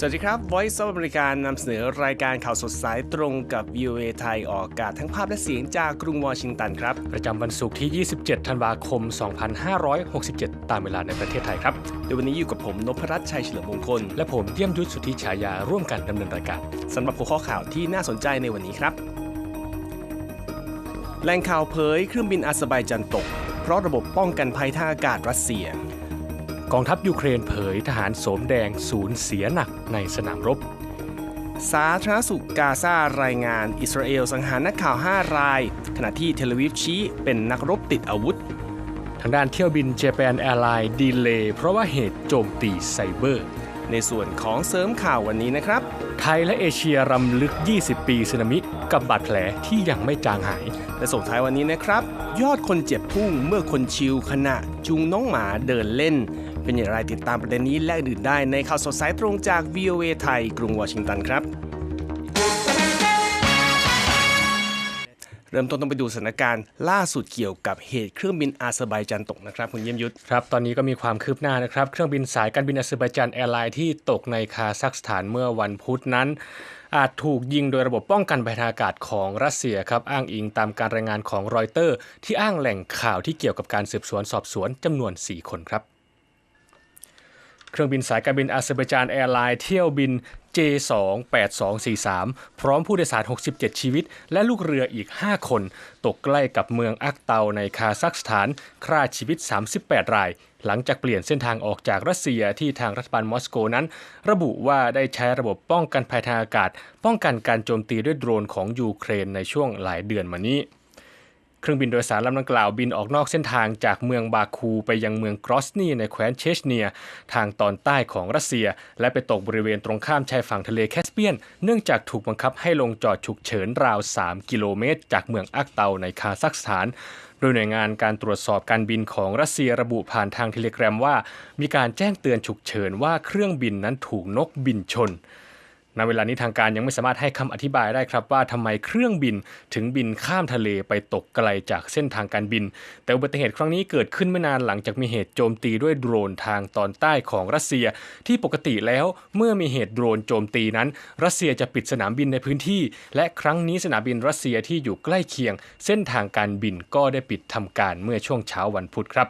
สวัสดีครับ Voice of America นำเสนอรายการข่าวสดสายตรงกับ VOA ไทยออกอากาศทั้งภาพและเสียงจากกรุงวอชิงตันครับ ประจำวันศุกร์ที่ 27 ธันวาคม 2567 ตามเวลาในประเทศไทยครับ โดยวันนี้อยู่กับผมนพรัตน์ชัยเฉลิมมงคล และผมเยี่ยมยุทธสุทธิฉายาร่วมกันดำเนินรายการสำหรับหัวข้อข่าวที่น่าสนใจในวันนี้ครับแหล่งข่าวเผยเครื่องบินอาเซอร์ไบจันตก เพราะระบบป้องกันภัยทางอากาศรัสเซีย กองทัพยูเครนเผยทหารโสมแดงสูญเสียหนักในสนามรบ สาธารณสุขกาซารายงานอิสราเอลสังหารนักข่าว 5 ราย ขณะที่เทลอาวิฟชี้เป็นนักรบติดอาวุธ ทางด้านเที่ยวบินเจแปนแอร์ไลน์ดีเลย์เพราะว่าเหตุโจมตีไซเบอร์ ในส่วนของเสริมข่าววันนี้นะครับ ไทยและเอเชียรำลึก 20 ปีสึนามิกับบาดแผลที่ยังไม่จางหาย และส่งท้ายวันนี้นะครับ ยอดคนเจ็บพุ่งเมื่อคนชิวขณะจูงน้องหมาเดินเล่น เป็นอย่างไรติดตามประเด็นนี้และอื่นได้ในข่าวสดสายตรงจาก VOA ไทย กรุงวอชิงตันครับ เริ่มต้นต้องไปดูสถานการณ์ล่าสุดเกี่ยวกับเหตุเครื่องบินอาเซอร์ไบจันตกนะครับคุณเยี่ยมยุทธครับ ตอนนี้ก็มีความคืบหน้านะครับ เครื่องบินสายการบินอาเซอร์ไบจานแอร์ไลน์ที่ตกในคาซัคสถานเมื่อวันพุธนั้นอาจถูกยิงโดยระบบป้องกันภัยทางอากาศของรัสเซียครับอ้างอิงตามการรายงานของรอยเตอร์ ที่อ้างแหล่งข่าวที่เกี่ยวกับการสืบสวนสอบสวนจำนวน 4 คนครับ เครื่องบินสายการบินอาเซอร์ไบจานแอร์ไลน์เที่ยวบิน J28243 พร้อมผู้โดยสาร 67 ชีวิต และลูกเรืออีก 5 คน ตกใกล้กับเมืองอักเตาในคาซัคสถานฆ่าชีวิต 38 ราย หลังจากเปลี่ยนเส้นทางออกจากรัสเซียที่ทางรัฐบาลมอสโกนั้น ระบุว่าได้ใช้ระบบป้องกันภัยทางอากาศ ป้องกันการโจมตีด้วยโดรนของยูเครนในช่วงหลายเดือนมานี้ เครื่องบินโดยสารลำดังกล่าวบินออกนอกเส้นทางจากเมืองบาคูไปยังเมืองกรอสนีในแคว้นเชชเนีย ทางตอนใต้ของรัสเซีย และไปตกบริเวณตรงข้ามชายฝั่งทะเลแคสเปียน เนื่องจากถูกบังคับให้ลงจอดฉุกเฉินราว 3 กิโลเมตร จากเมืองอักเตาในคาซัคสถานโดยหน่วยงานการตรวจสอบการบินของรัสเซียระบุผ่านทางเทเลกราฟว่า มีการแจ้งเตือนฉุกเฉินว่าเครื่องบินนั้นถูกนกบินชน ณเวลานี้ทางการยังไม่สามารถให้คำอธิบายได้ครับว่าทำไมเครื่องบินถึงบินข้ามทะเลไปตกไกลจากเส้นทางการบิน แต่อุบัติเหตุครั้งนี้เกิดขึ้นไม่นานหลังจากมีเหตุโจมตีด้วยโดรนทางตอนใต้ของรัสเซีย ที่ปกติแล้วเมื่อมีเหตุโดรนโจมตีนั้น รัสเซียจะปิดสนามบินในพื้นที่ และครั้งนี้สนามบินรัสเซียที่อยู่ใกล้เคียง เส้นทางการบินก็ได้ปิดทำการเมื่อช่วงเช้าวันพุธครับ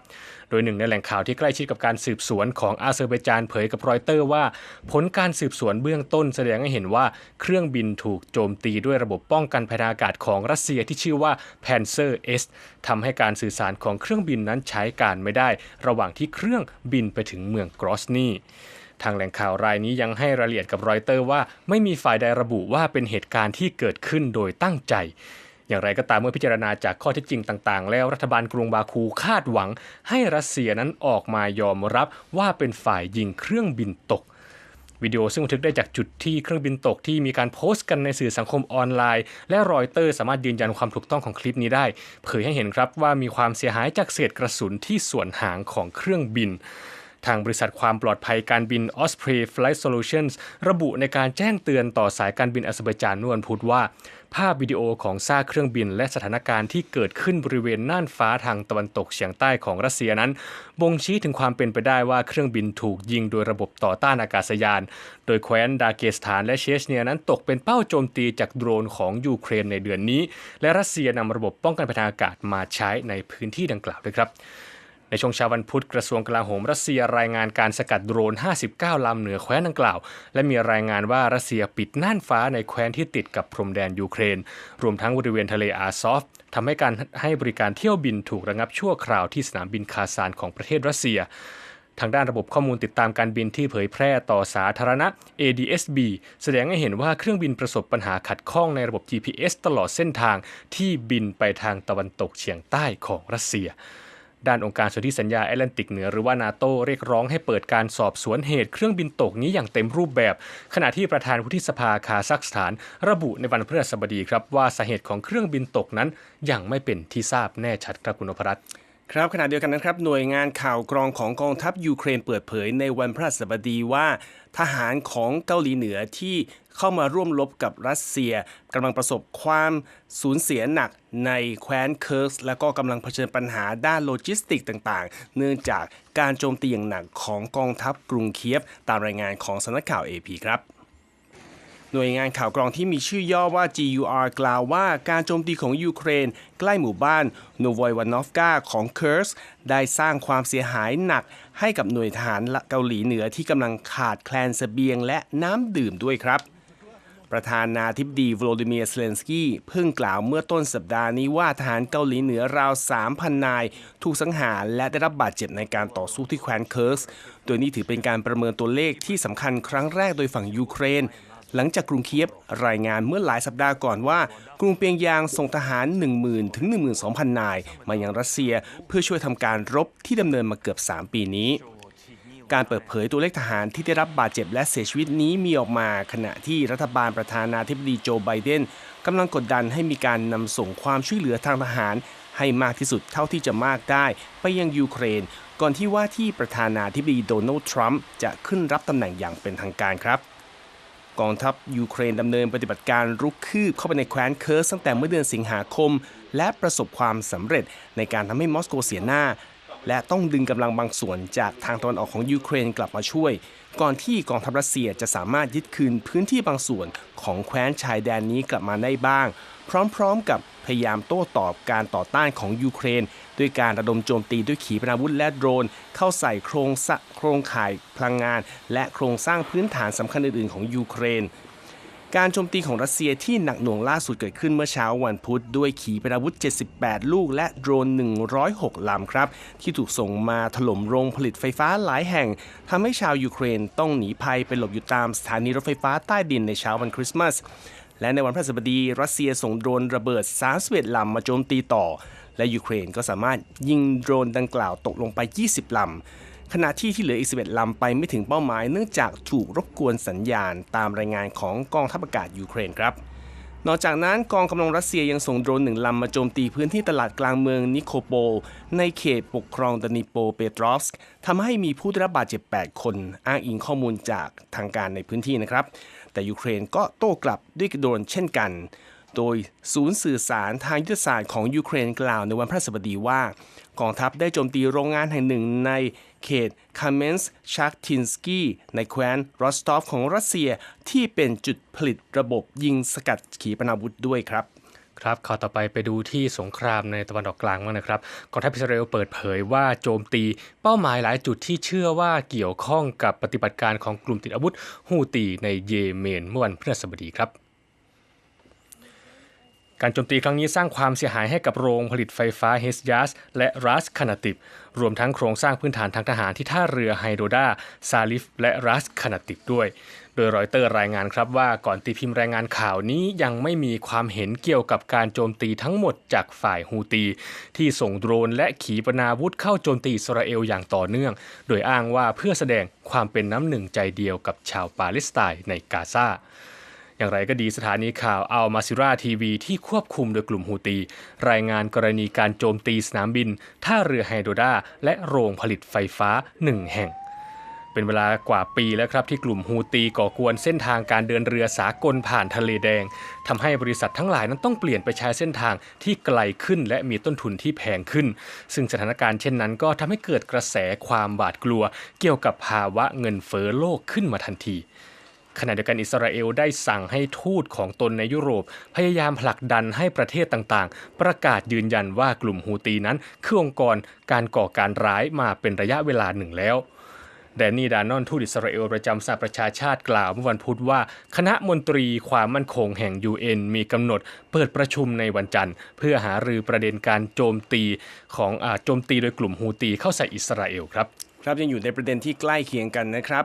โดยหนึ่งในแหล่งข่าวที่ใกล้ชิดกับการสืบสวนของอาเซอร์ไบจานเผยกับรอยเตอร์ว่า ผลการสืบสวนเบื้องต้นแสดงให้เห็นว่าเครื่องบินถูกโจมตีด้วยระบบป้องกันภัยทางอากาศของรัสเซียที่ชื่อว่า Panzer S ทำให้การสื่อสารของเครื่องบินนั้นใช้การไม่ได้ ระหว่างที่เครื่องบินไปถึงเมืองกรอสนีทางแหล่งข่าวรายนี้ยังให้รายละเอียดกับรอยเตอร์ว่าไม่มีฝ่ายใดระบุว่าเป็นเหตุการณ์ที่เกิดขึ้นโดยตั้งใจ อย่างไรก็ตามเมื่อพิจารณาจากข้อเท็จจริงต่าง ๆ แล้วรัฐบาลกรุงบาคูคาดหวัง ให้รัสเซียนั้นออกมายอมรับว่าเป็นฝ่ายยิงเครื่องบินตกวิดีโอซึ่งบันทึกได้จากจุดที่เครื่องบินตกที่มีการโพสต์กันในสื่อสังคมออนไลน์ และรอยเตอร์สามารถยืนยันความถูกต้องของคลิปนี้ได้ เผยให้เห็นครับว่ามีความเสียหายจากเศษกระสุนที่ส่วนหางของเครื่องบิน ทางบริษัทความปลอดภัยการบิน Osprey Flight Solutions ระบุในการแจ้งเตือนต่อสายการบินอาเซอร์ไบจานนวนพุธว่า ภาพวิดีโอของซากเครื่องบินและสถานการณ์ที่เกิดขึ้นบริเวณน่านฟ้าทางตะวันตกเฉียงใต้ของรัสเซียนั้น บ่งชี้ถึงความเป็นไปได้ว่าเครื่องบินถูกยิงโดยระบบต่อต้านอากาศยาน โดยแคว้นดาเกสถานและเชชเนียนั้นตกเป็นเป้าโจมตีจากโดรนของยูเครนในเดือนนี้ และรัสเซียนำระบบป้องกันภัยทางอากาศมาใช้ในพื้นที่ดังกล่าวด้วยครับ ในช่วงเช้าวันพุธกระทรวงกลาโหมรัสเซียรายงานการสกัดโดรน 59 ลำเหนือแคว้นดังกล่าว และมีรายงานว่ารัสเซียปิดน่านฟ้าในแคว้นที่ติดกับพรมแดนยูเครน รวมทั้งบริเวณทะเลอาซอฟทำให้การให้บริการเที่ยวบินถูกระงับชั่วคราวที่สนามบินคาซานของประเทศรัสเซียทางด้านระบบข้อมูลติดตามการบินที่เผยแพร่ต่อสาธารณะ ADSB แสดงให้เห็นว่าเครื่องบินประสบปัญหาขัดข้องในระบบ GPS ตลอดเส้นทางที่บินไปทางตะวันตกเฉียงใต้ของรัสเซีย ด้านองค์การสนธิสัญญาแอตแลนติกเหนือหรือว่านาโตเรียกร้องให้เปิดการสอบสวนเหตุเครื่องบินตกนี้อย่างเต็มรูปแบบ ขณะที่ประธานวุฒิสภาคาซัคสถาน ระบุในวันพฤหัสบดีครับว่าสาเหตุของเครื่องบินตกนั้นยังไม่เป็นที่ทราบแน่ชัดครับคุณนพรัตน์ ครับขณะเดียวกันนะครับหน่วยงานข่าวกรองของกองทัพยูเครนเปิดเผยในวันพฤหัสบดีว่า ทหารของเกาหลีเหนือที่เข้ามาร่วมรบกับรัสเซียกำลังประสบความสูญเสียหนักในแคว้นเคิร์สและก็กำลังเผชิญปัญหาด้านโลจิสติกต่างๆ เนื่องจากการโจมตีอย่างหนักของกองทัพกรุงเคียฟ ตามรายงานของสำนักข่าว AP ครับ หน่วยงานข่าวกรองที่มีชื่อย่อว่า GUR กล่าวว่าการโจมตีของยูเครน ใกล้หมู่บ้านโนโวยวานอฟกาของเคิร์สได้สร้างความเสียหายหนักให้กับหน่วยทหารเกาหลีเหนือที่กำลังขาดแคลนเสบียงและน้ำดื่มด้วยครับประธานาธิบดีวโลดิเมียร์เซเลนสกี้เพิ่งกล่าวเมื่อต้นสัปดาห์นี้ว่าทหารเกาหลีเหนือราว 3,000 นาย ถูกสังหารและได้รับบาดเจ็บในการต่อสู้ที่แคว้นเคิร์ส โดยนี่ถือเป็นการประเมินตัวเลขที่สำคัญครั้งแรกโดยฝั่งยูเครน หลังจากกรุงเคียบรายงานเมื่อหลายสัปดาห์ก่อนว่า กรุงเปียงยางส่งทหาร 10,000 ถึง 12,000 นาย มายังรัสเซียเพื่อช่วยทำการรบที่ดำเนินมาเกือบ 3 ปีนี้ การเปิดเผยตัวเลขทหารที่ได้รับบาดเจ็บและเสียชีวิตนี้มีออกมา ขณะที่รัฐบาลประธานาธิบดีโจไบเดนกำลังกดดันให้มีการนำส่งความช่วยเหลือทางทหาร ให้มากที่สุดเท่าที่จะมากได้ ไปยังยูเครน ก่อนที่ว่าที่ประธานาธิบดีโดนัลด์ทรัมป์จะขึ้นรับตำแหน่งอย่างเป็นทางการครับ กองทัพยูเครนดำเนินปฏิบัติการรุกคืบเข้าไปในแคว้นเคิร์สตั้งแต่เมื่อเดือนสิงหาคม และประสบความสำเร็จในการทำให้มอสโกเสียหน้า และต้องดึงกำลังบางส่วนจากทางตะวันออกของยูเครนกลับมาช่วย ก่อนที่กองทัพรัสเซียจะสามารถยึดคืนพื้นที่บางส่วนของแคว้นชายแดนนี้กลับมาได้บ้าง พร้อมๆกับพยายามโต้ตอบการต่อต้านของยูเครน ด้วยการระดมโจมตีด้วยขีปนาวุธและโดรน เข้าใส่โครงสะโครงข่ายพลังงาน และโครงสร้างพื้นฐานสำคัญอื่นๆ ของยูเครน การโจมตีของรัสเซียที่หนักหน่วงล่าสุดเกิดขึ้นเมื่อเช้าวันพุธ ด้วยขีปนาวุธ 78 ลูกและโดรน 106 ลำครับ ที่ถูกส่งมาถล่มโรงผลิตไฟฟ้าหลายแห่งทำให้ชาวยูเครนต้องหนีภัยไปหลบอยู่ตามสถานีรถไฟฟ้าใต้ดินในเช้าวันคริสต์มาส และในวันพฤหัสบดีรัสเซียส่งโดรนระเบิด 31 ลำมาโจมตีต่อ และยูเครนก็สามารถยิงโดรนดังกล่าวตกลงไป 20 ลำ ขณะที่ที่เหลืออีก 11 ลำไปไม่ถึงเป้าหมายเนื่องจากถูกรบกวนสัญญาณตามรายงานของกองทัพอากาศยูเครนครับ นอกจากนั้นกองกำลังรัสเซียยังส่งโดรนหนึ่งลำมาโจมตีพื้นที่ตลาดกลางเมืองนิโคโป ในเขตปกครองดานิโปเปตรอฟสกทำให้มีผู้ได้รับบาดเจ็บ 8 คน อ้างอิงข้อมูลจากทางการในพื้นที่นะครับ แต่ยูเครนก็โต้กลับด้วยโดรนเช่นกันโดยศูนย์สื่อสารทางยุทธศาสตร์ของยูเครนกล่าวในวันพฤหัสบดีว่า กองทัพได้โจมตีโรงงานแห่งหนึ่งในเขตคาเมนส์ชักทินสกีในแคว้นรอสตอฟของรัสเซียที่เป็นจุดผลิตระบบยิงสกัดขีปนาวุธด้วยครับครับข่าวต่อไปไปดูที่สงครามในตะวันออกกลางบ้างนะครับกองทัพอิสราเอลเปิดเผยว่าโจมตีเป้าหมายหลายจุดที่เชื่อว่าเกี่ยวข้องกับปฏิบัติการของกลุ่มติดอาวุธฮูตีในเยเมนเมื่อวันพฤหัสบดีครับ การโจมตีครั้งนี้สร้างความเสียหายให้กับโรงผลิตไฟฟ้าเฮสยาสและรัสคานาติบ รวมทั้งโครงสร้างพื้นฐานทางทหารที่ท่าเรือไฮโดดาซาลิฟ และรัสคานาติบด้วย โดยรอยเตอร์รายงานครับว่าก่อนตีพิมพ์รายงานข่าวนี้ยังไม่มีความเห็นเกี่ยวกับการโจมตีทั้งหมดจากฝ่ายฮูตี ที่ส่งโดรนและขีปนาวุธเข้าโจมตีอิสราเอลอย่างต่อเนื่อง โดยอ้างว่าเพื่อแสดงความเป็นน้ำหนึ่งใจเดียวกับชาวปาเลสไตน์ในกาซา อย่างไรก็ดีสถานีข่าวอัลมาซิราทีวีที่ควบคุมโดยกลุ่มฮูตี รายงานกรณีการโจมตีสนามบิน ท่าเรือไฮโดดาและโรงผลิตไฟฟ้าหนึ่งแห่ง เป็นเวลากว่าปีแล้วครับที่กลุ่มฮูตีก่อกวนเส้นทางการเดินเรือสากลผ่านทะเลแดงทำให้บริษัททั้งหลายนั้นต้องเปลี่ยนไปใช้เส้นทางที่ไกลขึ้นและมีต้นทุนที่แพงขึ้น ซึ่งสถานการณ์เช่นนั้นก็ทำให้เกิดกระแสความหวาดกลัว เกี่ยวกับภาวะเงินเฟ้อโลกขึ้นมาทันที ขณะเดียวกันอิสราเอลได้สั่งให้ทูตของตนในยุโรป พยายามผลักดันให้ประเทศต่างๆ ประกาศยืนยันว่ากลุ่มฮูตีนั้นคือองค์กรการก่อการร้ายมาเป็นระยะเวลาหนึ่งแล้วแดนนี่ดานอนทูตอิสราเอลประจำสหประชาชาติกล่าวเมื่อวันพุธว่า คณะมนตรีความมั่นคงแห่ง UN มีกำหนดเปิดประชุมในวันจันทร์ เพื่อหารือประเด็นการโจมตีของอาโจมตีโดยกลุ่มฮูตีเข้าใส่อิสราเอลครับ ครับยังอยู่ในประเด็นที่ใกล้เคียงกันนะครับ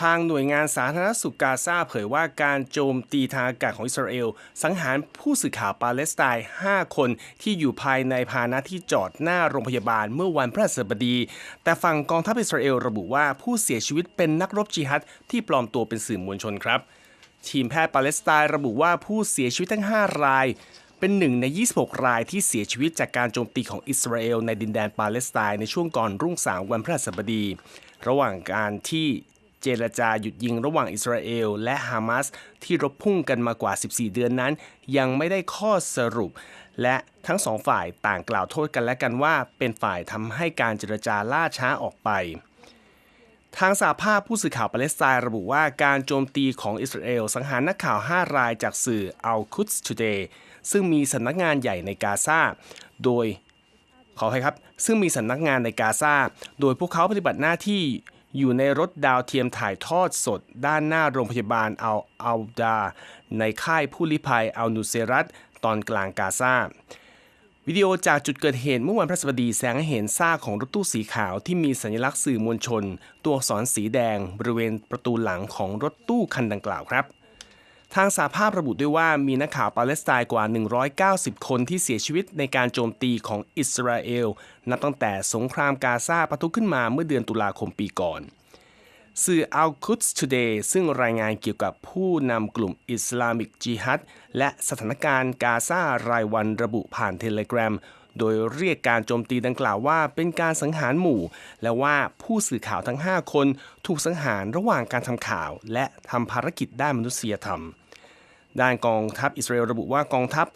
ทางหน่วยงานสาธารณสุขกาซาเผยว่าการโจมตีทางอากาศของอิสราเอล สังหารผู้สื่อข่าวปาเลสไตน์ 5 คนที่อยู่ภายในพาหนะที่จอดหน้าโรงพยาบาลเมื่อวันพฤหัสบดี แต่ฝั่งกองทัพอิสราเอลระบุว่าผู้เสียชีวิตเป็นนักรบจิฮัดที่ปลอมตัวเป็นสื่อมวลชนครับ ทีมแพทย์ปาเลสไตน์ระบุว่าผู้เสียชีวิตทั้ง 5 รายเป็นหนึ่งใน 26 รายที่เสียชีวิตจากการโจมตีของอิสราเอลในดินแดนปาเลสไตน์ในช่วงก่อนรุ่งสางวันพฤหัสบดี ระหว่างการที่ เจรจาหยุดยิงระหว่างอิสราเอลและฮามาสที่รบพุ่งกันมากว่า 14 เดือนนั้น ยังไม่ได้ข้อสรุป และทั้งสองฝ่ายต่างกล่าวโทษกันและกันว่า เป็นฝ่ายทำให้การเจรจาล่าช้าออกไปทางสาภาพผู้สื่อข่าวปาเลสไตน์ระบุว่าการโจมตีของอิสราเอลสังหารนักข่าว 5 รายจากสื่อ Al Quds Today ซึ่งมีสำนักงานใหญ่ในกาซาโดยขออภัยครับ ซึ่งมีสำนักงานในกาซาโดยพวกเขาปฏิบัติหน้าที่ อยู่ในรถดาวเทียมถ่ายทอดสด ด้านหน้าโรงพยาบาลอัลอาดา ในค่ายผู้ลี้ภัยอัลนูเซรัตตอนกลางกาซาวิดีโอจากจุดเกิดเหตุเมื่อวันพฤหัสบดีแสงให้เห็นซากของรถตู้สีขาวที่มีสัญลักษณ์สื่อมวลชน ตัวอักษรสีแดง บริเวณประตูหลังของรถตู้คันดังกล่าวครับ ทางสาภาพระบุด้วยว่ามีนักข่าวปาเลสไตน์กว่า 190 คนที่เสียชีวิตในการโจมตีของอิสราเอล นับตั้งแต่สงครามกาซาปะทุขึ้นมาเมื่อเดือนตุลาคมปีก่อน สื่อ Al Quds Today ซึ่งรายงานเกี่ยวกับผู้นำกลุ่มอิสลามิกจิฮัดและสถานการณ์กาซารายวันระบุผ่านเทเลกรามโดยเรียกการโจมตีดังกล่าวว่าเป็นการสังหารหมู่ และว่าผู้สื่อข่าวทั้ง 5 คนถูกสังหารระหว่างการทำข่าว และทำภารกิจด้านมนุษยธรรม ด้านกองทัพอิสราเอลระบุว่ากองทัพ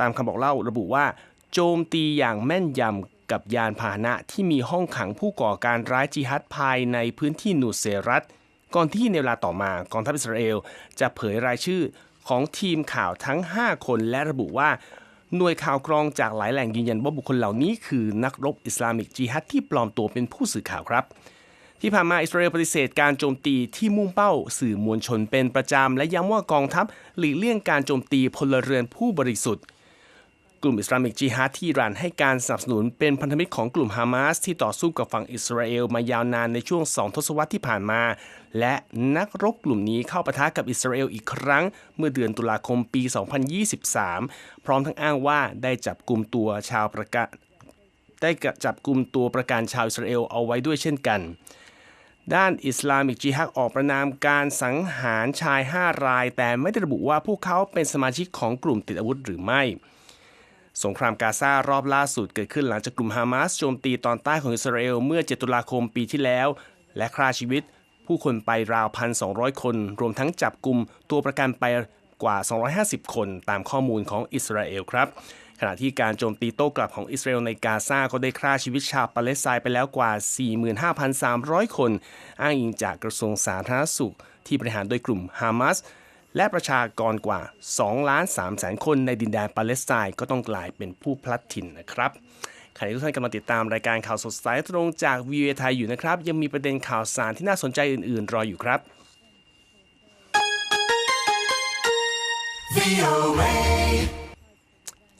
ตามคำบอกเล่าระบุว่า โจมตีอย่างแม่นยำกับยานพาหนะที่มีห้องขังผู้ก่อการร้ายจิฮัดภายในพื้นที่นูเซรัตก่อนที่ในเวลาต่อมากองทัพอิสราเอลจะเผยรายชื่อของทีมข่าวทั้ง 5 คนและระบุว่าหน่วยข่าวกรองจากหลายแหล่งยืนยันว่าบุคคลเหล่านี้คือนักรบอิสลามิกจิฮัดที่ปลอมตัวเป็นผู้สื่อข่าวครับ ที่ผ่านมาอิสราเอลปฏิเสธการโจมตีที่มุ่งเป้าสื่อมวลชนเป็นประจำ และย้ำว่ากองทัพหลีกเลี่ยงการโจมตีพลเรือนผู้บริสุทธิ์ กลุ่มอิสลามิกจิฮัดที่อิหรันให้การสนับสนุนเป็นพันธมิตรของกลุ่มฮามาสที่ต่อสู้กับฝั่งอิสราเอลมายาวนานในช่วงสองทศวรรษที่ผ่านมา และนักรบกลุ่มนี้เข้าปะทะกับอิสราเอลอีกครั้ง เมื่อเดือนตุลาคมปี 2023 พร้อมทั้งอ้างว่าได้จับกลุ่มตัวชาวประกาได้จับกลุ่มตัวประกันชาวอิสราเอลเอาไว้ด้วยเช่นกัน ด้านอิสลามิกจิฮัดออกประนามการสังหารชาย 5 ราย แต่ไม่ได้ระบุว่าพวกเขาเป็นสมาชิกของกลุ่มติดอาวุธหรือไม่ สงครามกาซารอบล่าสุดเกิดขึ้นหลังจากกลุ่มฮามาสโจมตีตอนใต้ของอิสราเอลเมื่อ 7 ตุลาคมปีที่แล้ว และฆ่าชีวิต ผู้คนไปราว 1,200 คน รวมทั้งจับกลุ่มตัวประกันไปกว่า 250 คนตามข้อมูลของอิสราเอลครับ ขณะที่การโจมตีโต้กลับของอิสราเอลในกาซาก็ได้ฆ่าชีวิตชาวปาเลสไตน์ไปแล้วกว่า 45,300 คน อ้างอิงจากกระทรวงสาธารณสุข ที่บริหารโดยกลุ่มฮามาสและประชากรกว่า2ล้าน3แสนคนในดินแดนปาเลสไตน์ก็ต้องกลายเป็นผู้พลัดถิ่นนะครับขณะที่ทุกท่านกำลังติดตามรายการข่าวสดสายตรงจากวีเอไทยอยู่นะครับ ยังมีประเด็นข่าวสารที่น่าสนใจอื่น ๆ รออยู่ครับ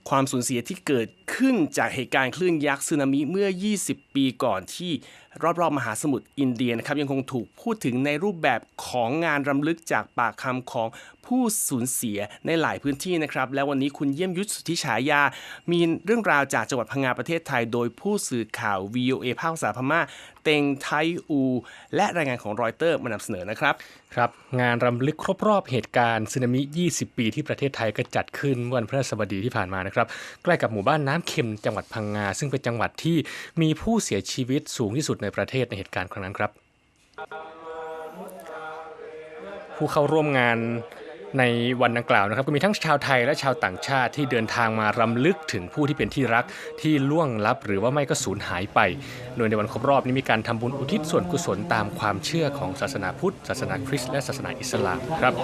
ความสูญเสียที่เกิดขึ้นจากเหตุการณ์คลื่นยักษ์สึนามิเมื่อ 20 ปีก่อนที่ รอบๆ มหาสมุทรอินเดียนะครับยังคงถูกพูดถึงในรูปแบบของงานรำลึกจากปากคำของผู้สูญเสียในหลายพื้นที่นะครับและวันนี้คุณเยี่ยมยุทธสุธิฉายา มีเรื่องราวจากจังหวัดพังงาประเทศไทย โดยผู้สื่อข่าว VOA ภาคภาษาพม่า เต็งไทอู และรายงานของรอยเตอร์มานำเสนอนะครับครับ งานรำลึกครบรอบเหตุการณ์สึนามิ 20 ปีที่ประเทศไทยก็จัดขึ้นวันพฤหัสบดีที่ผ่านมานะครับใกล้กับหมู่บ้านน้ำเค็มจังหวัดพังงา ซึ่งเป็นจังหวัดที่มีผู้เสียชีวิตสูงที่สุดในประเทศในเหตุการณ์ครั้งนั้นครับ ผู้เข้าร่วมงานในวันดังกล่าวนะครับก็มีทั้งชาวไทยและชาวต่างชาติที่เดินทางมารำลึกถึงผู้ที่เป็นที่รักที่ล่วงลับ หรือว่าไม่ก็สูญหายไป โดยในวันครบรอบนี้มีการทำบุญอุทิศส่วนกุศลตามความเชื่อของศาสนาพุทธ ศาสนาคริสต์และศาสนาอิสลามครับ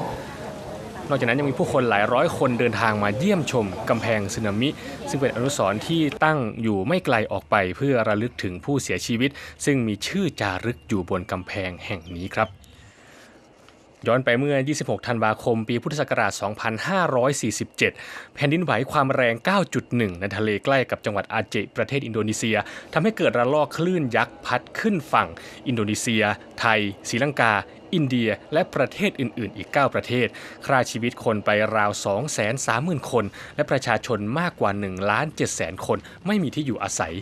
นอกจากนั้นยังมีผู้คนหลายร้อยคนเดินทางมาเยี่ยมชมกำแพงสึนามิ ซึ่งเป็นอนุสรณ์ที่ตั้งอยู่ไม่ไกลออกไปเพื่อระลึกถึงผู้เสียชีวิต ซึ่งมีชื่อจารึกอยู่บนกำแพงแห่งนี้ครับ ย้อนไปเมื่อ 26 ธันวาคม ปีพุทธศักราช 2547 แผ่นดินไหวความแรง 9.1 ในทะเลใกล้กับจังหวัดอาเจประเทศอินโดนีเซียทำให้เกิดระลอกคลื่นยักษ์พัดขึ้นฝั่ง อินโดนีเซีย ไทยศรีลังกา อินเดีย และประเทศอื่น ๆ อีก 9 ประเทศฆ่าชีวิตคนไปราว 230,000 คน และประชาชนมากกว่า1ล้าน7แสนคน ไม่มีที่อยู่อาศัย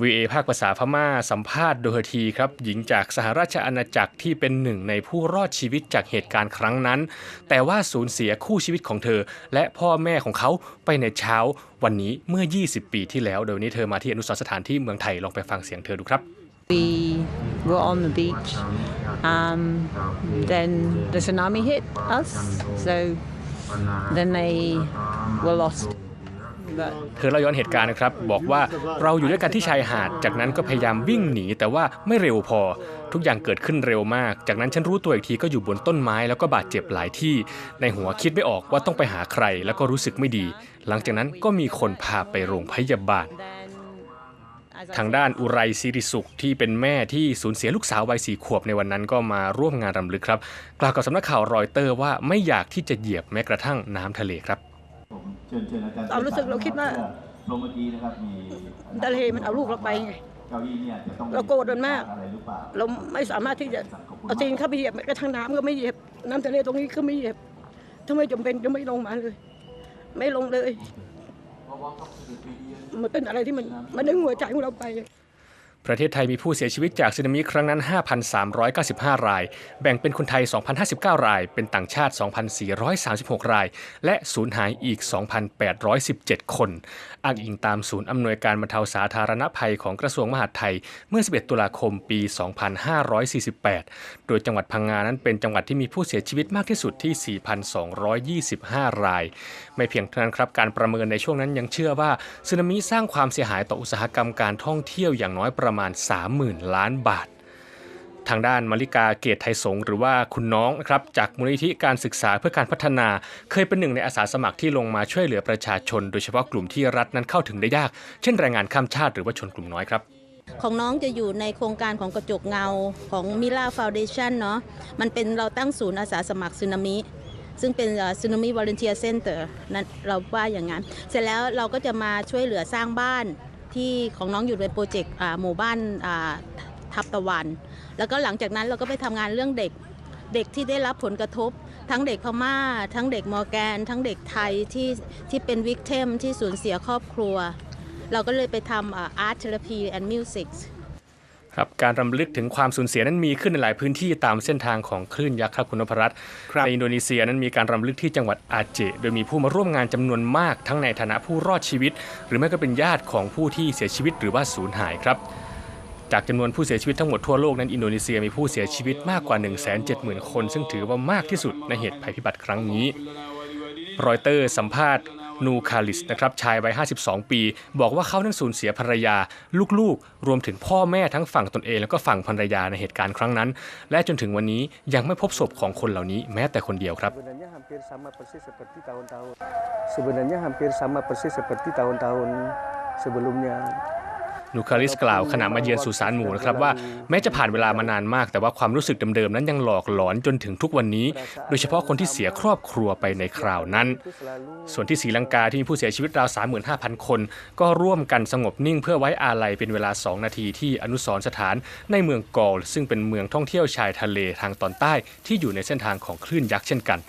VA ภาคภาษาพม่าสัมภาษณ์โดยทีครับหญิงจากสหราชอาณาจักรที่เป็นหนึ่งในผู้รอดชีวิตจากเหตุการณ์ครั้งนั้น แต่ว่าสูญเสียคู่ชีวิตของเธอ และพ่อแม่ของเขาไปในเช้าวันนี้เมื่อ 20 ปีที่แล้ว โดยวนนี้เธอมาที่อนุสรณ์สถานที่เมืองไทยลองไปฟังเสียงเธอดูครับ We were on the beach. Um, then the tsunami hit us, so then they were lost. เธอเล่าย้อนเหตุการณ์นะครับ บอกว่าเราอยู่ด้วยกันที่ชายหาด จากนั้นก็พยายามวิ่งหนี แต่ว่าไม่เร็วพอ ทุกอย่างเกิดขึ้นเร็วมาก จากนั้นฉันรู้ตัวอีกทีก็อยู่บนต้นไม้แล้วก็บาดเจ็บหลายที่ ในหัวคิดไม่ออกว่าต้องไปหาใคร แล้วก็รู้สึกไม่ดี หลังจากนั้นก็มีคนพาไปโรงพยาบาลทางด้านอุไรศิริสุขที่เป็นแม่ที่สูญเสียลูกสาววัยสี่ขวบในวันนั้นก็มาร่วมงานรำลึกครับ กล่าวกับสำนักข่าวรอยเตอร์ว่าไม่อยากที่จะเหยียบแม้กระทั่งน้ำทะเลครับ เชิญเชิญอาจารย์เรารู้สึกเราคิดว่าลงเมื่อกี้นะครับมีทะเลมันเอาลูกเราไปไงเก้าอี้เนี่ยจะต้องเราโกรธมันมากอะไรหรือเปล่าเราไม่สามารถที่จะเอาตีนเข้าไปเหยียบแม้กระทั่งน้ำก็ไม่เหยียบน้ำทะเลตรงนี้ก็ไม่เหยียบถ้าไม่จำเป็นก็ไม่ลงมาเลย ไม่ลงเลยมันเป็นอะไรที่มันมันดึงหัวใจของเราไป ประเทศไทยมีผู้เสียชีวิตจากสึนามิครั้งนั้น 5,395 ราย แบ่งเป็นคนไทย 2,059 ราย เป็นต่างชาติ 2,436 ราย และสูญหายอีก 2,817 คนอ้างอิงตามศูนย์อำนวยการบรรเทาสาธารณภัยของกระทรวงมหาดไทย เมื่อ 11 ตุลาคม ปี 2548 โดยจังหวัดพังงานั้นเป็นจังหวัดที่มีผู้เสียชีวิตมากที่สุดที่ 4,225 ราย ไม่เพียงเท่านั้นครับ การประเมินในช่วงนั้นยังเชื่อว่าสึนามิสร้างความเสียหายต่ออุตสาหกรรมการท่องเที่ยวอย่างน้อยประมาณ 30,000 ล้านบาท ทางด้านมาริกาเกตไทยสงหรือว่าคุณน้องนะครับจากมูลนิธิการศึกษาเพื่อการพัฒนา เคยเป็นหนึ่งในอาสาสมัครที่ลงมาช่วยเหลือประชาชน โดยเฉพาะกลุ่มที่รัฐนั้นเข้าถึงได้ยาก เช่นแรงงานข้ามชาติหรือว่าชนกลุ่มน้อยครับของน้องจะอยู่ในโครงการของกระจกเงาของมิล่าฟาวเดชันเนาะมันเป็นเราตั้งศูนย์อาสาสมัครสึนามิซึ่งเป็นสึนามิวอลเนเทียเซ็นเตอร์นั้นเราว่าอย่างนั้น เสร็จแล้วเราก็จะมาช่วยเหลือสร้างบ้าน ที่ของน้องอยู่ในโปรเจกต์หมู่บ้านทับตะวัน แล้วก็หลังจากนั้นเราก็ไปทำงานเรื่องเด็กเด็กที่ได้รับผลกระทบ ทั้งเด็กพม่า ทั้งเด็กมอร์แกน ทั้งเด็กไทยที่ที่เป็นวิกเทมที่สูญเสียครอบครัว เราก็เลยไปทำอาร์ตเทเรพีแอนด์มิวสิก ครับการรำลึกถึงความสูญเสียนั้นมีขึ้นในหลายพื้นที่ตามเส้นทางของคลื่นยักษ์ครับคุณนพรัตน์ครับในอินโดนีเซียนั้นมีการรำลึกที่จังหวัดอาเจ โดยมีผู้มาร่วมงานจำนวนมากทั้งในฐานะผู้รอดชีวิต หรือไม่ก็เป็นญาติของผู้ที่เสียชีวิตหรือว่าสูญหายครับจากจำนวนผู้เสียชีวิตทั้งหมดทั่วโลกนั้นอินโดนีเซียมีผู้เสียชีวิตมากกว่า 170,000 คน ซึ่งถือว่ามากที่สุดในเหตุภัยพิบัติครั้งนี้รอยเตอร์สัมภาษณ์ นูคาลิสนะครับชายวัย 52 ปี บอกว่าเขานั้นสูญเสียภรรยา ลูกๆ รวมถึงพ่อแม่ทั้งฝั่งตนเองแล้วก็ฝั่งภรรยาในเหตุการณ์ครั้งนั้น และจนถึงวันนี้ยังไม่พบศพของคนเหล่านี้แม้แต่คนเดียวครับ Sebenarnya hampir sama persis seperti tahun-tahun. sebelumnya นูคาลิสกล่าวขณะมาเยือนสุสานหมู่นะครับว่าแม้จะผ่านเวลามานานมาก แต่ว่าความรู้สึกเดิมๆนั้นยังหลอกหลอนจนถึงทุกวันนี้ โดยเฉพาะคนที่เสียครอบครัวไปในคราวนั้น ส่วนที่ศรีลังกาที่มีผู้เสียชีวิตราว 35,000 คน ก็ร่วมกันสงบนิ่งเพื่อไว้อาลัยเป็นเวลา 2 นาทีที่อนุสรสถานในเมืองกอลซึ่งเป็นเมืองท่องเที่ยวชายทะเลทางตอนใต้ที่อยู่ในเส้นทางของคลื่นยักษ์เช่นกัน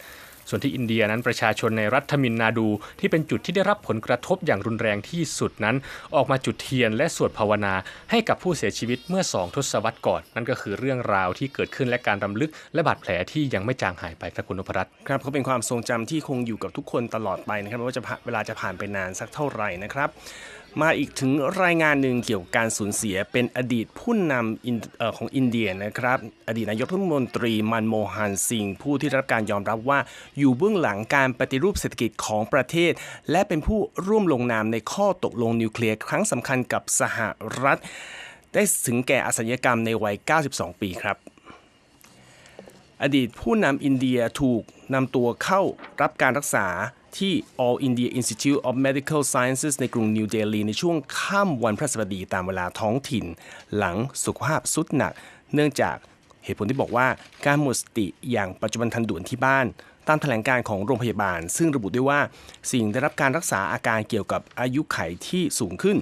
ส่วนที่อินเดียนั้นประชาชนในรัฐมินนาดูที่เป็นจุดที่ได้รับผลกระทบอย่างรุนแรงที่สุดนั้น ออกมาจุดเทียนและสวดภาวนา ให้กับผู้เสียชีวิตเมื่อสองทศวรรษก่อน นั่นก็คือเรื่องราวที่เกิดขึ้นและการรำลึก และบาดแผลที่ยังไม่จางหายไปครับคุณนพรัตน์ครับก็เป็นความทรงจำที่คงอยู่กับทุกคนตลอดไปนะครับไม่ว่าจะเวลาจะผ่านไปนานสักเท่าไหร่นะครับ มาอีกถึงรายงานหนึ่งเกี่ยวกับการสูญเสียเป็นอดีตผู้นำออของอินเดียนะครับ อดีตนายกรัฐมนตรีมันโมฮันซิงผู้ที่รับการยอมรับว่าอยู่เบื้องหลังการปฏิรูปเศรษฐกิจของประเทศ และเป็นผู้ร่วมลงนามในข้อตกลงนิวเคลียร์ครั้งสำคัญกับสหรัฐ ได้ถึงแก่อสัญญกรรมในวัย 92 ปีครับ อดีตผู้นำอินเดียถูกนำตัวเข้ารับการรักษาที่ All India Institute of Medical Sciences ในกรุงนิวเดลีในช่วงค่ำวันพระสบดีตามเวลาท้องถิ่น หลังสุขภาพสุดหนัก เนื่องจากเหตุผลที่บอกว่าการหมดสติอย่างปัจจุบันทันด่วนที่บ้าน ตามแถลงการของโรงพยาบาล ซึ่งระบุด้วยว่าสิ่งได้รับการรักษาอาการเกี่ยวกับอายุไขที่สูงขึ้น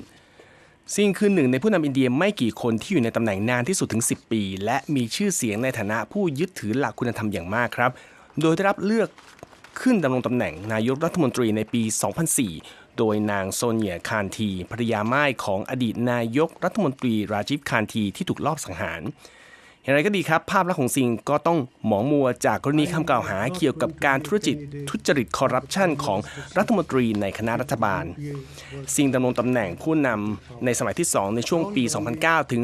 ซิงคือหนึ่งในผู้นำอินเดียไม่กี่คนที่อยู่ในตำแหน่งนานที่สุดถึง 10 ปี และมีชื่อเสียงในฐานะผู้ยึดถือหลักคุณธรรมอย่างมากครับ โดยได้รับเลือกขึ้นดำรงตำแหน่งนายกรัฐมนตรีในปี 2004 โดยนางโซเนียคานทีภรรยาไม้ของอดีตนายกรัฐมนตรีราจิฟคานทีที่ถูกลอบสังหาร อย่างไรก็ดีครับ ภาพลักษณ์ของซิงก็ต้องหมองมัวจากกรณีคำกล่าวหาเกี่ยวกับการทุจริตทุจริตคอร์รัปชันของรัฐมนตรีในคณะรัฐบาล ซิงดำรงตำแหน่งผู้นำในสมัยที่ 2 ในช่วงปี 2009 ถึง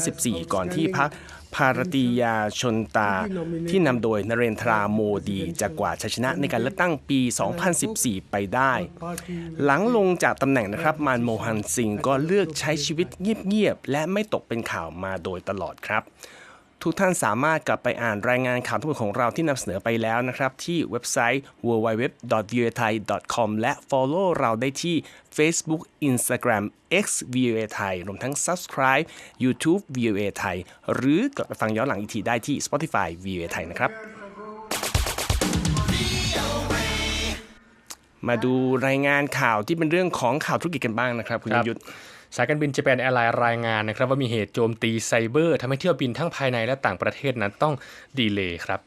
2014 ก่อนที่พรรคภารติยาชนตาที่นำโดยนเรนทราโมดีจะกวาดชัยชนะในการเลือกตั้งปี 2014 ไปได้ หลังลงจากตำแหน่งนะครับมานโมฮันซิงก็เลือกใช้ชีวิตเงียบๆ และไม่ตกเป็นข่าวมาโดยตลอดครับ ทุกท่านสามารถกลับไปอ่านรายงานข่าวทั้งหมดของเราที่นำเสนอไปแล้วนะครับ ที่เว็บไซต์ www.voathai.com และ follow เราได้ที่ Facebook Instagram x VOA Thai รวมทั้ง subscribe YouTube VOA Thai หรือกลับไปฟังย้อนหลังอีกทีได้ที่ Spotify VOA Thai นะครับมาดูรายงานข่าวที่เป็นเรื่องของข่าวธุรกิจกันบ้างนะครับ คุณยุทธ สายการบินเจแปนแอร์ไลน์รายงานนะครับว่ามีเหตุโจมตีไซเบอร์ทำให้เที่ยวบินทั้งภายในและต่างประเทศนั้นต้องดีเลย์ครับ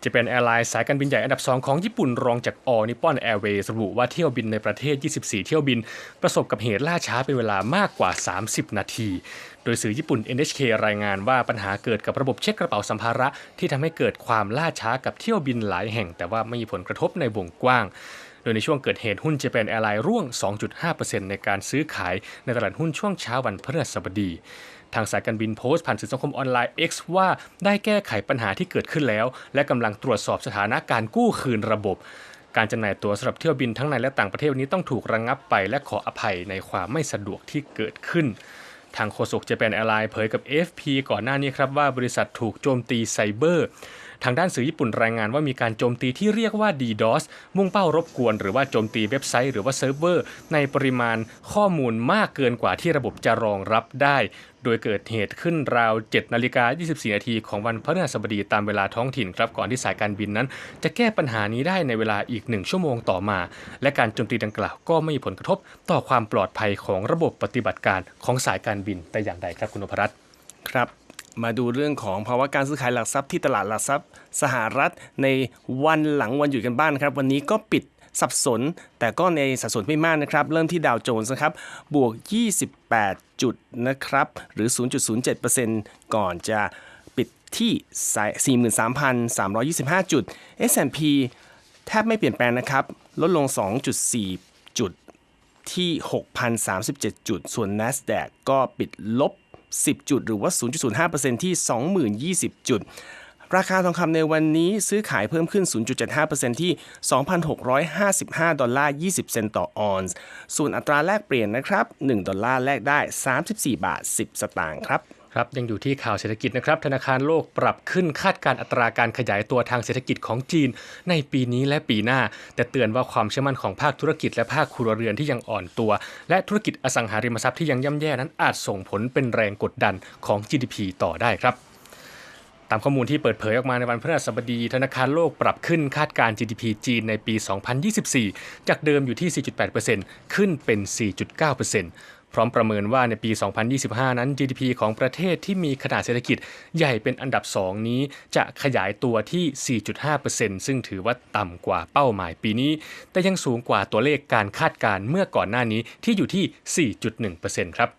เจแปนแอร์ไลน์สายการบินใหญ่อันดับ 2 ของญี่ปุ่นรองจากออนิปอนแอร์เวย์ระบุว่าเที่ยวบินในประเทศ 24 เที่ยวบิน ประสบกับเหตุล่าช้าเป็นเวลามากกว่า 30 นาที โดยสื่อญี่ปุ่น NHK รายงานว่าปัญหาเกิดกับระบบเช็คกระเป๋าสัมภาระที่ทำให้เกิดความล่าช้ากับเที่ยวบินหลายแห่ง แต่ว่าไม่มีผลกระทบในวงกว้าง โดยในช่วงเกิดเหตุหุ้นเจแปนแอร์ไลน์ร่วง 2.5%ในการซื้อขายในตลาดหุ้นช่วงเช้าวันพฤหัสบดีทางสายการบินโพสต์ผ่านสื่อสังคมออนไลน์ X ว่าได้แก้ไขปัญหาที่เกิดขึ้นแล้ว และกำลังตรวจสอบสถานะการกู้คืนระบบ การจำหน่ายตั๋วสำหรับเที่ยวบินทั้งในและต่างประเทศวันนี้ต้องถูกระงงับไปและขออภัยในความไม่สะดวกที่เกิดขึ้น ทางโฆษกเจแปนแอร์ไลน์เผยกับ FP ก่อนหน้านี้ครับว่าบริษัทถูกโจมตีไซเบอร์ ทางด้านสื่อญี่ปุ่นรายงานว่ามีการโจมตีที่เรียกว่า DDoS มุ่งเป้ารบกวน หรือว่าโจมตีเว็บไซต์ หรือว่าเซิร์ฟเวอร์ ในปริมาณข้อมูลมากเกินกว่าที่ระบบจะรองรับได้ โดยเกิดเหตุขึ้นราว 7 นาฬิกา 24 นาทีของวันพฤหัสบดีตามเวลาท้องถิ่นครับก่อนที่สายการบินนั้น จะแก้ปัญหานี้ได้ในเวลาอีกหนึ่งชั่วโมงต่อมา และการโจมตีดังกล่าวก็ไม่มีผลกระทบ ต่อความปลอดภัยของระบบปฏิบัติการของสายการบินแต่อย่างใดครับคุณนพรัตน์ครับ มาดูเรื่องของภาวะการซื้อขายหลักทรัพย์ที่ตลาดหลักทรัพย์ สหรัฐในวันหลังวันหยุดกันบ้างนครับ วันนี้ก็ปิดสับสน แต่ก็ในสัดส่วนไม่มากนะครับ เริ่มที่ดาวโจนส์นะครับ บวก 28 จุดนะครับ หรือ 0.07%ก่อนจะปิดที่ 43,325 จุด S&P แทบไม่เปลี่ยนแปลงนะครับ ลดลง 2.4 จุดที่ 6,037 จุด ส่วน NASDAQ ก็ปิดลบ 10 จุด หรือว่า 0.05%ที่ 2020 จุด ราคาทองคำในวันนี้ซื้อขายเพิ่มขึ้น 0.75%ที่ 2,655 ดอลลาร์ 20 เซนต์ต่อออนซ์ ส่วนอัตราแลกเปลี่ยนนะครับ 1 ดอลลาร์แลกได้ 34 บาท 10 สตางค์ครับ ครับยังอยู่ที่ข่าวเศรษฐกิจนะครับธนาคารโลกปรับขึ้นคาดการอัตราการขยายตัวทางเศรษฐกิจของจีน ในปีนี้และปีหน้า แต่เตือนว่าความเชื่อมั่นของภาคธุรกิจและภาคครัวเรือนที่ยังอ่อนตัว และธุรกิจอสังหาริมทรัพย์ที่ยังย่ำแย่นั้นอาจส่งผลเป็นแรงกดดันของ GDP ต่อได้ครับตามข้อมูลที่เปิดเผยออกมาในวันพฤหัสบดี ธนาคารโลกปรับขึ้นคาดการ GDP จีนในปี 2024 จากเดิมอยู่ที่ 4.8%ขึ้นเป็น 4.9% พร้อมประเมินว่าในปี 2025 นั้น GDP ของประเทศที่มีขนาดเศรษฐกิจใหญ่เป็นอันดับ 2 นี้ จะขยายตัวที่ 4.5%ซึ่งถือว่าต่ำกว่าเป้าหมายปีนี้ แต่ยังสูงกว่าตัวเลขการคาดการณ์เมื่อก่อนหน้านี้ที่อยู่ที่ 4.1%ครับ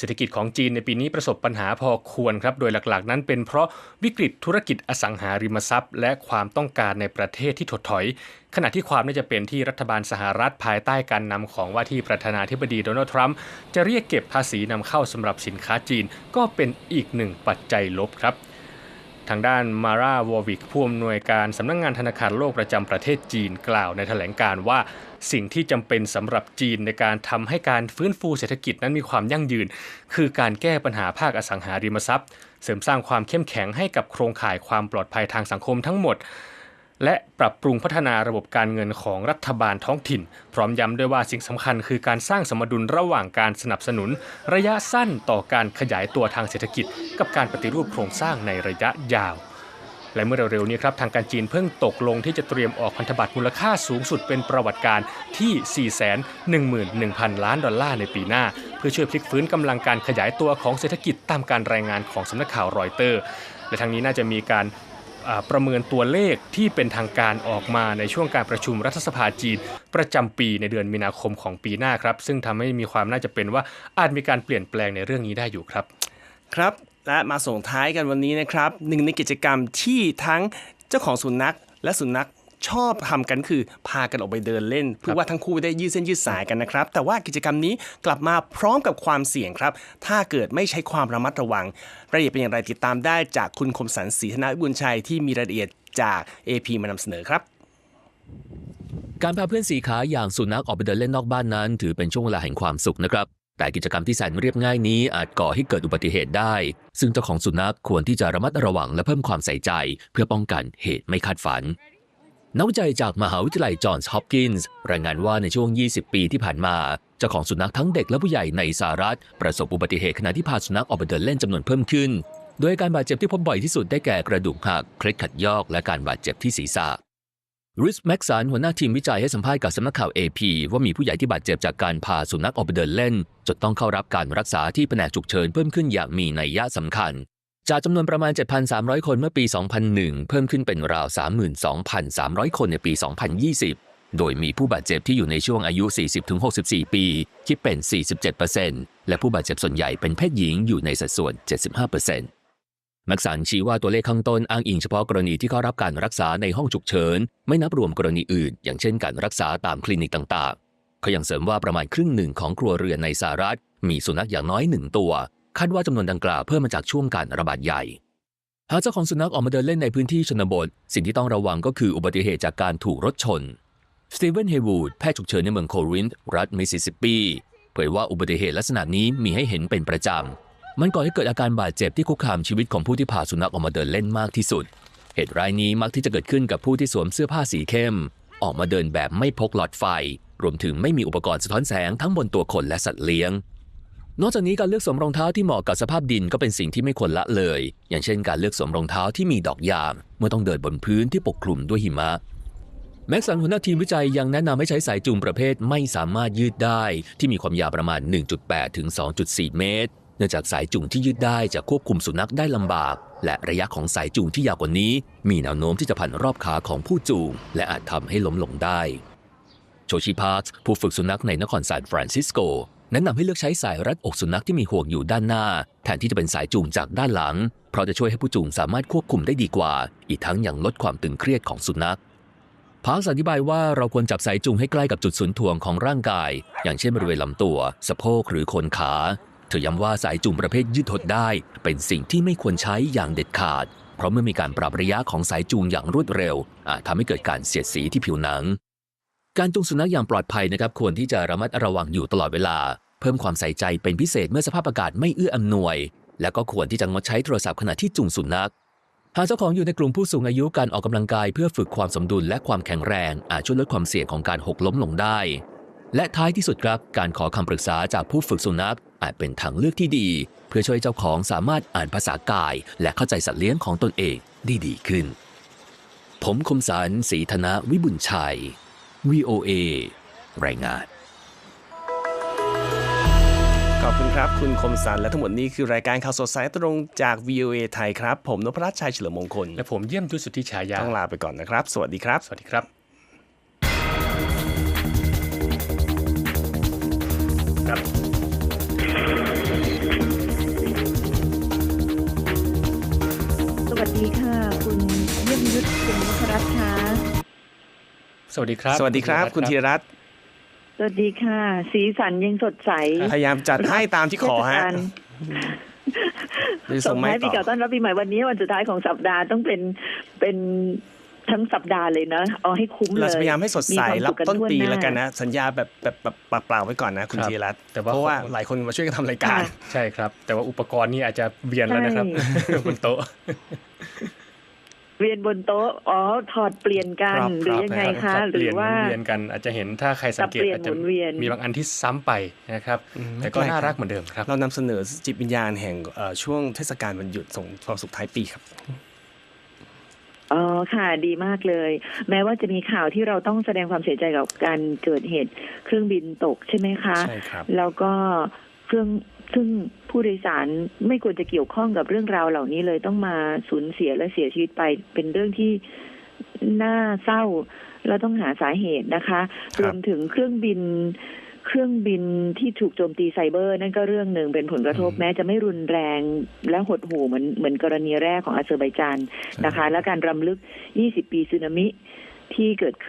เศรษฐกิจของจีนในปีนี้ประสบปัญหาพอควรครับ โดยหลักๆ นั้นเป็นเพราะวิกฤตธุรกิจอสังหาริมทรัพย์ และความต้องการในประเทศที่ถดถอย ขณะที่ความน่าจะเป็นที่รัฐบาลสหรัฐภายใต้การนำของว่าที่ประธานาธิบดีโดนัลด์ทรัมป์จะเรียกเก็บภาษีนำเข้าสำหรับสินค้าจีน ก็เป็นอีกหนึ่งปัจจัยลบครับ ทางด้านมาร่าวอวิกผู้อำนวยการสำนักงงานธนาคารโลกประจำประเทศจีนกล่าวในแถลงการว่าสิ่งที่จำเป็นสำหรับจีนในการทำให้การฟื้นฟูเศรษฐกิจนั้นมีความยั่งยืน คือการแก้ปัญหาภาคอสังหาริมทรัพย์ เสริมสร้างความเข้มแข็งให้กับโครงข่ายความปลอดภัยทางสังคมทั้งหมด และปรับปรุงพัฒนาระบบการเงินของรัฐบาลท้องถิ่น พร้อมย้ำด้วยว่าสิ่งสำคัญคือการสร้างสมดุลระหว่างการสนับสนุน ระยะสั้นต่อการขยายตัวทางเศรษฐกิจ กับการปฏิรูปโครงสร้างในระยะยาวและเมื่อเร็วๆนี้ครับทางการจีนเพิ่งตกลงที่จะเตรียมออกพันธบัตรมูลค่าสูงสุดเป็นประวัติการที่ 411,000 ล้านดอลลาร์ในปีหน้า เพื่อช่วยพลิกฟื้นกำลังการขยายตัวของเศรษฐกิจตามการรายงานของสำนักข่าวรอยเตอร์ และทางนี้น่าจะมีการ ประเมินตัวเลขที่เป็นทางการออกมาในช่วงการประชุมรัฐสภาจีน ประจำปีในเดือนมีนาคมของปีหน้าครับ ซึ่งทำให้มีความน่าจะเป็นว่าอาจมีการเปลี่ยนแปลงในเรื่องนี้ได้อยู่ครับ ครับและมาส่งท้ายกันวันนี้นะครับหนึ่งในกิจกรรมที่ทั้งเจ้าของสุนัขและสุนัข ชอบทำกันคือพากันออกไปเดินเล่น เพื่อว่าทั้งคู่ได้ยืดเส้นยืดสายกันนะครับ แต่ว่ากิจกรรมนี้กลับมาพร้อมกับความเสี่ยงครับ ถ้าเกิดไม่ใช้ความระมัดระวัง รายละเอียดเป็นอย่างไรติดตามได้จากคุณคมสันศรีธนวิบุญชัยที่มีรายละเอียดจาก AP มานำเสนอครับการพาเพื่อนสีขาอย่างสุนัขออกไปเดินเล่นนอกบ้านนั้น ถือเป็นช่วงเวลาแห่งความสุขนะครับ แต่กิจกรรมที่แสนเรียบง่ายนี้อาจก่อให้เกิดอุบัติเหตุได้ ซึ่งเจ้าของสุนัขควรที่จะระมัดระวังและเพิ่มความใส่ใจ เพื่อป้องกันเหตุไม่คาดฝัน นักวิจัยจากมหาวิทยาลัยจอห์นส์ฮอปกินส์รายงานว่าในช่วง 20 ปีที่ผ่านมา เจ้าของสุนัขทั้งเด็กและผู้ใหญ่ในสหรัฐ ประสบอุบัติเหตุขณะที่พาสุนัขออกไปเดินเล่นจำนวนเพิ่มขึ้น โดยการบาดเจ็บที่พบบ่อยที่สุดได้แก่กระดูกหัก เคล็ดขัดยอก และการบาดเจ็บที่ศีรษะริสแม็กสันหัวหน้าทีมวิจัยให้สัมภาษณ์กับสำนักข่าว AP ว่ามีผู้ใหญ่ที่บาดเจ็บจากการพาสุนัขออกไปเดินเล่น จนต้องเข้ารับการรักษาที่แผนกฉุกเฉินเพิ่มขึ้นอย่างมีนัยยะสำคัญ จากจำนวนประมาณ 7,300 คนเมื่อปี 2001 เพิ่มขึ้นเป็นราว 32,300 คนในปี 2020 โดยมีผู้บาดเจ็บที่อยู่ในช่วงอายุ 40-64 ปี คิดเป็น 47%และผู้บาดเจ็บส่วนใหญ่เป็นเพศหญิงอยู่ในสัดส่วน 75%แม็กสันชี้ว่าตัวเลขข้างต้นอ้างอิงเฉพาะกรณีที่เข้ารับการรักษาในห้องฉุกเฉิน ไม่นับรวมกรณีอื่น อย่างเช่นการรักษาตามคลินิกต่างๆ เขายังเสริมว่าประมาณครึ่งหนึ่งของครัวเรือนในสหรัฐ มีสุนัขอย่างน้อยหนึ่งตัว คาดว่าจำนวนดังกล่าวเพิ่มมาจากช่วงการระบาดใหญ่ หากเจ้าของสุนัขออกมาเดินเล่นในพื้นที่ชนบท สิ่งที่ต้องระวังก็คืออุบัติเหตุจากการถูกรถชน สตีเวนเฮวูดแพทย์ฉุกเฉินในเมืองโครินธ์รัฐมิสซิสซิปปีเผยว่าอุบัติเหตุลักษณะนี้มีให้เห็นเป็นประจำ มันก่อให้เกิดอาการบาดเจ็บที่คุกคามชีวิตของผู้ที่พาสุนัขออกมาเดินเล่นมากที่สุด เหตุร้ายนี้มักที่จะเกิดขึ้นกับผู้ที่สวมเสื้อผ้าสีเข้ม ออกมาเดินแบบไม่พกหลอดไฟ รวมถึงไม่มีอุปกรณ์สะท้อนแสงทั้งบนตัวคนและสัตว์เลี้ยง นอกจากนี้การเลือกสวมรองเท้าที่เหมาะกับสภาพดินก็เป็นสิ่งที่ไม่ควรละเลย อย่างเช่นการเลือกสวมรองเท้าที่มีดอกยาง เมื่อต้องเดินบนพื้นที่ปกคลุมด้วยหิมะแม็กสันหัวหน้าทีมวิจัยยังแนะนำให้ใช้สายจูงประเภทไม่สามารถยืดได้ ที่มีความยาวประมาณ 1.8 ถึง 2.4 เมตร เนื่องจากสายจูงที่ยืดได้จะควบคุมสุนัขได้ลำบาก และระยะของสายจูงที่ยาวกว่านี้ มีแนวโน้มที่จะพันรอบขาของผู้จูง และอาจทำให้ล้มลงได้ โชชิพาร์คผู้ฝึกสุนัขในนครซานฟรานซิสโก แนะนำให้เลือกใช้สายรัดอกสุนัขที่มีห่วงอยู่ด้านหน้า แทนที่จะเป็นสายจูงจากด้านหลัง เพราะจะช่วยให้ผู้จูงสามารถควบคุมได้ดีกว่า อีกทั้งยังลดความตึงเครียดของสุนัขพาร์คอธิบายว่าเราควรจับสายจูงให้ใกล้กับจุดศูนย์ถ่วงของร่างกาย อย่างเช่นบริเวณลำตัว สะโพกหรือโคนขาเธอย้ำว่าสายจูงประเภทยืดหดได้ เป็นสิ่งที่ไม่ควรใช้อย่างเด็ดขาด เพราะเมื่อมีการปรับระยะของสายจูงอย่างรวดเร็วอาจทำให้เกิดการเสียดสีที่ผิวหนัง การจูงสุนัขอย่างปลอดภัยนะครับควรที่จะระมัดระวังอยู่ตลอดเวลา เพิ่มความใส่ใจเป็นพิเศษเมื่อสภาพอากาศไม่เอื้ออำนวย และก็ควรที่จะงดใช้โทรศัพท์ขณะที่จูงสุนัข หากเจ้าของอยู่ในกลุ่มผู้สูงอายุการออกกำลังกายเพื่อฝึกความสมดุลและความแข็งแรงอาจช่วยลดความเสี่ยงของการหกล้มลงได้ และท้ายที่สุดครับการขอคำปรึกษาจากผู้ฝึกสุนัขอาจเป็นทางเลือกที่ดี เพื่อช่วยเจ้าของสามารถอ่านภาษากาย และเข้าใจสัตว์เลี้ยงของตนเองได้ดีขึ้น ผมคมสารศรีธนะวิบุญชัย VOA รายงาน ขอบคุณครับ คุณคมสันและทั้งหมดนี้คือรายการข่าวสดสายตรงจาก VOA ไทยครับ ผมนพรัชชัยเฉลิมมงคล และผมเยี่ยมดุสุทธิฉายา ต้องลาไปก่อนนะครับ สวัสดีครับ สวัสดีครับครับสวัสดีค่ะ คุณเยี่ยมยุทธคุณนพรัตน์ค่ะ สวัสดีครับ สวัสดีครับ คุณธีรรัตน์สวัสดีค่ะ สีสันยังสดใส พยายามจัดให้ตามที่ขอฮะเทศกาลจะส่ส่งงไม้ท้ายปีต่อเก่าต้อนรับปีใหม่วันนี้วันสุดท้ายของสัปดาห์ต้องเป็นเป็นทั้งสัปดาห์เลยนะเอาให้คุ้มเลยเราจะพยายามให้สดใสมีความรับสุขกันต้นปีทั่วหน้าแล้วกันนะ สัญญาแบบแบบแบบปากเปล่าไว้ก่อนนะคุณครับธีรรัตน์แต่ว่าเพราะว่าหลายคนมาช่วยกันทำรายการค่ะใช่ครับ แต่ว่าอุปกรณ์นี่อาจจะเวียนแล้วนะครับใช่บนโต๊ะ เรียนบนโต๊ะอ๋อถอดเปลี่ยนกันครับหรือยังไงครัคะบหรือว่าเปลี่ยนหมุนเวียนกันอาจจะเห็นถ้าใครสังเกตสับเปลี่ยนอาจจะหมุนเวียนมีบางอันที่ซ้ำไปนะครับอืมไม่แต่ก็เป็นไรน่าครับรักเหมือนเดิมครับ เรานำเสนอจิตวิญญาณแห่งเอ่อช่วงเทศกาลวันหยุดส่งความสุขท้ายปีครับอ๋อค่ะดีมากเลย แม้ว่าจะมีข่าวที่เราต้องแสดงความเสียใจกับการเกิดเหตุเครื่องบินตกใช่ไหมคะใช่ครับแล้วก็เครื่องซึ่ง ผู้โดยสารไม่ควรจะเกี่ยวข้องกับเรื่องราวเหล่านี้เลยต้องมาสูญเสียและเสียชีวิตไป เป็นเรื่องที่น่าเศร้า เราต้องหาสาเหตุนะคะครับรวมถึงเครื่องบินเครื่องบินที่ถูกโจมตีไซเบอร์ นั่นก็เรื่องหนึ่งเป็นผลกระทบแม้จะไม่รุนแรงและหดหู่เหมือนเหมือนกรณีแรกของอาเซอร์ไบจานนะคะ และการรำลึก 20 ปีสึนามิที่เกิดขึ้น